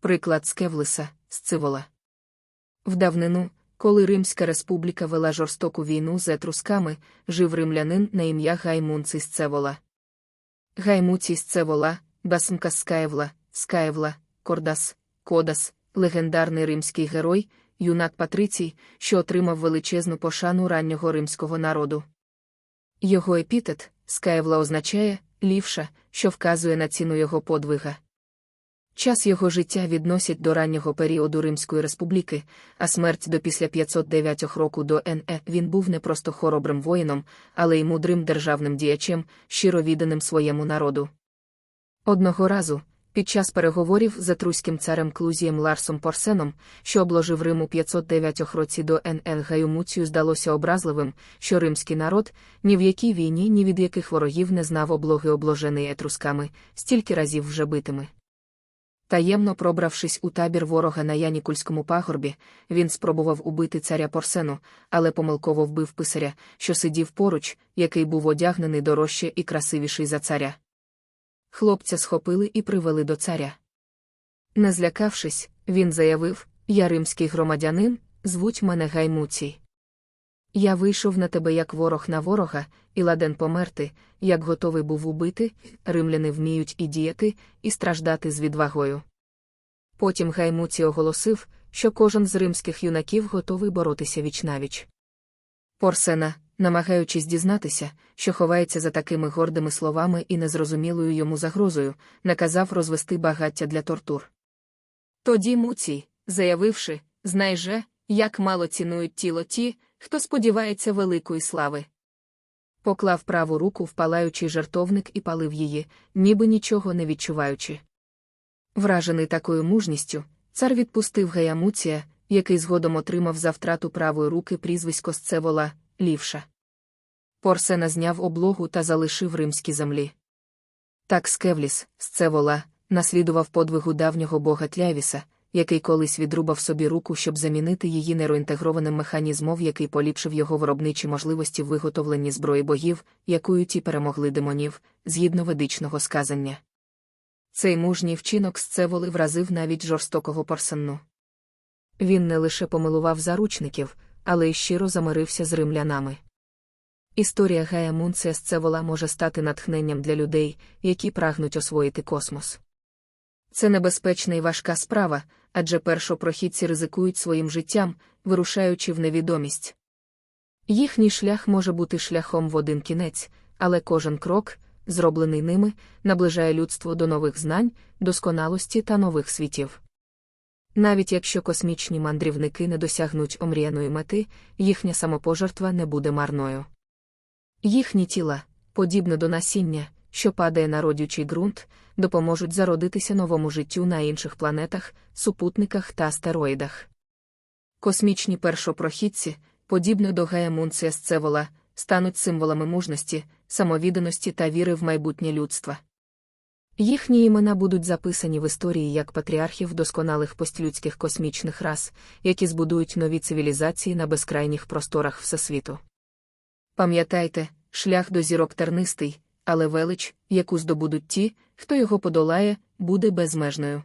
Приклад Скевлиса, Сцивола. В давнину, коли Римська республіка вела жорстоку війну з етрусками, жив римлянин на ім'я Гаймунций Сцевола. Гаймуцій Сцевола, Басмка Скаєвла, Скаєвла, Кордас, Кодас, легендарний римський герой, юнак Патрицій, що отримав величезну пошану раннього римського народу. Його епітет, Скаєвла означає лівша, що вказує на ціну його подвига. Час його життя відносять до раннього періоду Римської республіки, а смерть до після 509 року до НЕ він був не просто хоробрим воїном, але й мудрим державним діячем, щиро відданим своєму народу. Одного разу, під час переговорів з етруським царем Клузієм Ларсом Порсеном, що обложив Рим у 509 році до НН Гаюмуцію здалося образливим, що римський народ ні в якій війні, ні від яких ворогів не знав облоги обложений етрусками, стільки разів вже битими. Таємно пробравшись у табір ворога на Янікульському пагорбі, він спробував убити царя Порсену, але помилково вбив писаря, що сидів поруч, який був одягнений дорожче і красивіший за царя. Хлопця схопили і привели до царя. Не злякавшись, він заявив: Я римський громадянин, звуть мене Гаймуцій. Я вийшов на тебе як ворог на ворога, і ладен померти, як готовий був убити, римляни вміють і діяти, і страждати з відвагою. Потім Гаймуці оголосив, що кожен з римських юнаків готовий боротися вічнавіч. Порсена, намагаючись дізнатися, що ховається за такими гордими словами і незрозумілою йому загрозою, наказав розвести багаття для тортур. Тоді Муцій, заявивши, знай же, як мало цінують тіло ті, хто сподівається великої слави. Поклав праву руку в палаючий жартовник і палив її, ніби нічого не відчуваючи. Вражений такою мужністю, цар відпустив Гаямуція, який згодом отримав за втрату правої руки прізвисько Сцевола, лівша. Порсена зняв облогу та залишив римські землі. Так Скевліс, Сцевола, наслідував подвигу давнього бога Тлявіса, який колись відрубав собі руку, щоб замінити її нейроінтегрованим механізмом, який поліпшив його виробничі можливості в виготовленні зброї богів, якою ті перемогли демонів, згідно ведичного сказання. Цей мужній вчинок Сцеволи вразив навіть жорстокого порсенну. Він не лише помилував заручників, але й щиро замирився з римлянами. Історія Гая Мунція Сцевола може стати натхненням для людей, які прагнуть освоїти космос. Це небезпечна і важка справа, адже першопрохідці ризикують своїм життям, вирушаючи в невідомість. Їхній шлях може бути шляхом в один кінець, але кожен крок, зроблений ними, наближає людство до нових знань, досконалості та нових світів. Навіть якщо космічні мандрівники не досягнуть омріяної мети, їхня самопожертва не буде марною. Їхні тіла, подібне до насіння, що падає на родючий ґрунт, допоможуть зародитися новому життю на інших планетах, супутниках та астероїдах. Космічні першопрохідці, подібно до Гая Мунція Сцевола, стануть символами мужності, самовідданості та віри в майбутнє людства. Їхні імена будуть записані в історії як патріархів досконалих постлюдських космічних рас, які збудують нові цивілізації на безкрайніх просторах Всесвіту. Пам'ятайте, шлях до зірок тернистий, але велич, яку здобудуть ті, хто його подолає, буде безмежною.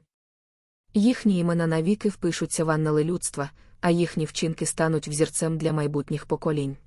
Їхні імена навіки впишуться в аннали людства, а їхні вчинки стануть взірцем для майбутніх поколінь.